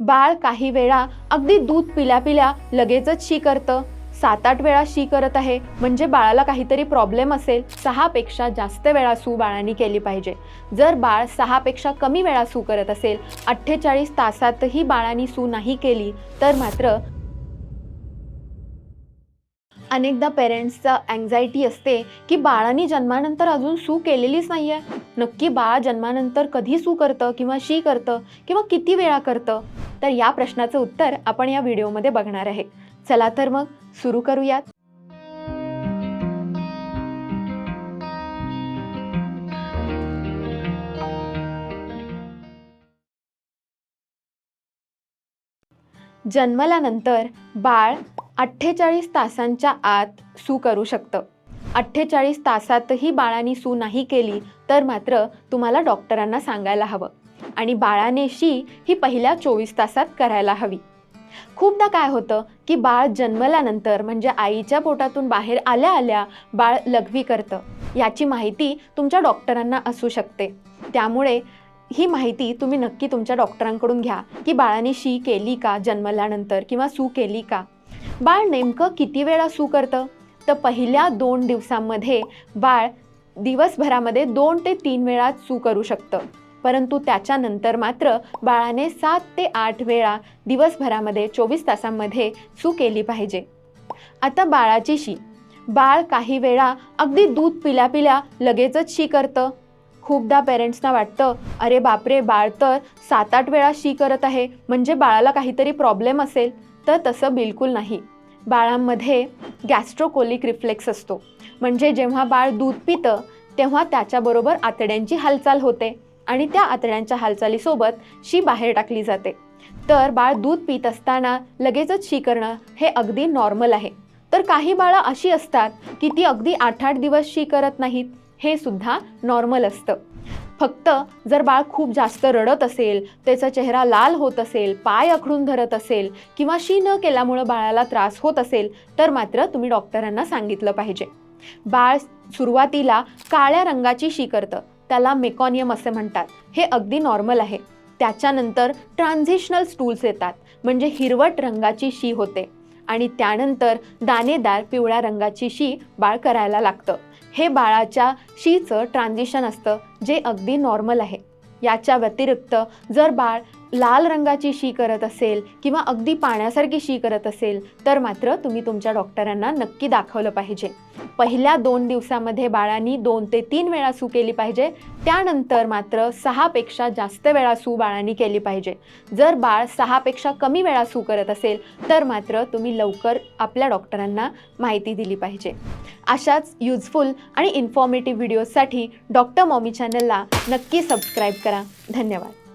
बाळ काही वेळा अगदी दूध पिल्या पिल्या लगेचच शी करतं. सात आठ वेळा शी करत आहे म्हणजे बाळाला काहीतरी प्रॉब्लेम असेल सहापेक्षा जास्त वेळा सू बाळाने केली पाहिजे. जर बाळ सहापेक्षा कमी वेळा सू करत असेल अठ्ठेचाळीस तासातही बाळाने सू नाही केली तर मात्र अनेकदा पेरेंट्सचा अँझायटी असते की बाळाने जन्मानंतर अजून सू केलेलीच नाही आहे नक्की बाळ जन्मानंतर कधी सू करतं किंवा शी करतं किंवा किती वेळा करतं? तर या प्रश्नाचं उत्तर आपण या व्हिडिओमध्ये बघणार आहे. चला तर मग सुरू करूयात. जन्मल्यानंतर बाळ अठ्ठेचाळीस तासांच्या आत सू करू शकतं. अठ्ठेचाळीस तासातही बाळाने सू नाही केली तर मात्र तुम्हाला डॉक्टरांना सांगायला हवं. आणि बाळाने शी ही पहिल्या चोवीस तासात करायला हवी. खूपदा काय होतं की बाळ जन्मल्यानंतर म्हणजे आईच्या पोटातून बाहेर आल्या आल्या बाळ लघवी करतं. याची माहिती तुमच्या डॉक्टरांना असू शकते. त्यामुळे ही माहिती तुम्ही नक्की तुमच्या डॉक्टरांकडून घ्या की बाळाने शी केली का जन्मल्यानंतर किंवा सू केली का? बाळ नेमकं किती वेळा सू करतं? तर पहिल्या दोन दिवसांमध्ये बाळ दिवसभरामध्ये दोन ते तीन वेळा सू करू शकतं. परंतु त्याच्यानंतर मात्र बाळाने सात ते आठ वेळा दिवसभरामध्ये चोवीस तासांमध्ये सू केली पाहिजे. आता बाळाची शी. बाळ काही वेळा अगदी दूध पिल्या पिल्या लगेचच शी करतं. खूपदा पेरेंट्सना वाटतं अरे बापरे बाळ तर सात आठ वेळा शी करत आहे. म्हणजे बाळाला काहीतरी प्रॉब्लेम असेल. तर तसं बिलकुल नाही. बाळांमध्ये गॅस्ट्रोकोलिक रिफ्लेक्स असतो. म्हणजे जेव्हा बाळ दूध पितं तेव्हा त्याच्याबरोबर आतड्यांची हालचाल होते. आणि त्या आतड्यांच्या हालचालीसोबत शी बाहेर टाकली जाते. तर बाळ दूध पित असताना लगेचच शी करणं हे अगदी नॉर्मल आहे. तर काही बाळं अशी असतात की ती अगदी आठ आठ दिवस शी करत नाहीत हे सुद्धा नॉर्मल असतं. फक्त जर बाळ खूप जास्त रडत असेल त्याचा चेहरा लाल होत असेल पाय अखडून धरत असेल किंवा शी न केल्यामुळं बाळाला त्रास होत असेल तर मात्र तुम्ही डॉक्टरांना सांगितलं पाहिजे. बाळ सुरुवातीला काळ्या रंगाची शी करतं त्याला मेकॉनियम असे म्हणतात. हे अगदी नॉर्मल आहे. त्याच्यानंतर ट्रान्झिशनल स्टूल्स येतात. म्हणजे हिरवट रंगाची शी होते. आणि त्यानंतर दाणेदार पिवळ्या रंगाची शी बाळ करायला लागतं. हे बाळाच्या शीचं ट्रान्झिशन असतं जे अगदी नॉर्मल आहे. याच्या व्यतिरिक्त जर बाळ लाल रंगाची शी करत असेल किंवा अगदी पाण्यासारखी शी करत असेल तर मात्र तुम्ही तुमच्या डॉक्टरांना नक्की दाखवलं पाहिजे. पहिल्या दोन दिवसामध्ये बाळांनी दोन ते तीन वेळा सू केली पाहिजे त्यानंतर मात्र सहापेक्षा जास्त वेळा सू बाळांनी केली पाहिजे. जर बाळ सहापेक्षा कमी वेळा सू करत असेल तर मात्र तुम्ही लवकर आपल्या डॉक्टरांना माहिती दिली पाहिजे. अशाच युजफुल आणि इन्फॉर्मेटिव्ह व्हिडिओजसाठी डॉक्टर मॉमी चॅनलला नक्की सबस्क्राईब करा. धन्यवाद.